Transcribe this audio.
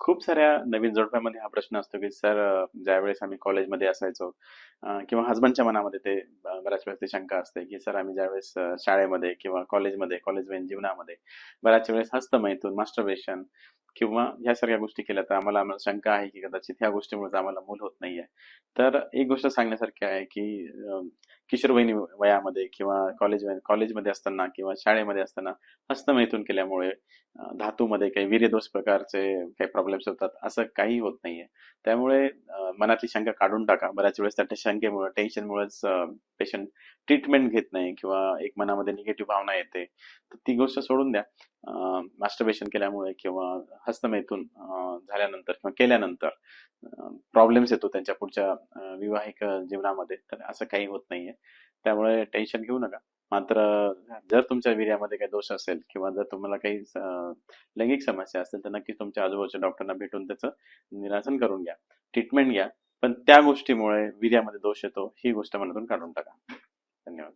खूप साऱ्या नवीन जोडप्यामध्ये हा प्रश्न असतो की सर ज्यावेळेस आम्ही कॉलेजमध्ये असायचो किंवा हसबंडच्या मनामध्ये ते बऱ्याच वेळेस ती शंका असते की सर आम्ही ज्यावेळेस वेळेस शाळेमध्ये किंवा कॉलेजमध्ये कॉलेज जीवनामध्ये बऱ्याच वेळेस हस्तमैथून मास्टरबेशन किंवा ह्या सगळ्या गोष्टी केल्या तर आम्हाला आम्हाला शंका आहे की कदाचित ह्या गोष्टीमुळे आम्हाला मूल होत नाहीये. तर एक गोष्ट सांगण्यासारखी आहे की अ, किशोरवयीन वयामध्ये किंवा कॉलेज कॉलेजमध्ये असताना किंवा शाळेमध्ये असताना हस्तमैथून केल्यामुळे धातूमध्ये काही वीर्यदोष प्रकारचे काही प्रॉब्लेम्स होतात असं काही होत नाहीये. त्यामुळे अ, मनातली शंका काढून टाका. बऱ्याच वेळेस त्या शंकेमुळे टेन्शनमुळेच पेशंट ट्रीटमेंट घेत नाही किंवा एक मनामध्ये निगेटिव्ह भावना येते. तर ती गोष्ट सोडून द्या. मास्टरबेशन केल्यामुळे किंवा हस्तमैथून झाल्यानंतर किंवा केल्यानंतर प्रॉब्लेम्स येतो त्यांच्या पुढच्या विवाहिक जीवनामध्ये तर असं काही होत नाहीये. त्यामुळे टेन्शन घेऊ नका. मात्र जर तुमच्या वीर्यामध्ये काही दोष असेल किंवा जर तुम्हाला काही लैंगिक समस्या असेल तर नक्कीच तुमच्या आजूबाजूच्या डॉक्टरना भेटून त्याचं निरासन करून घ्या. ट्रीटमेंट घ्या. पण त्या गोष्टीमुळे वीर्यामध्ये दोष येतो ही गोष्ट मनातून काढून टाका. धन्यवाद.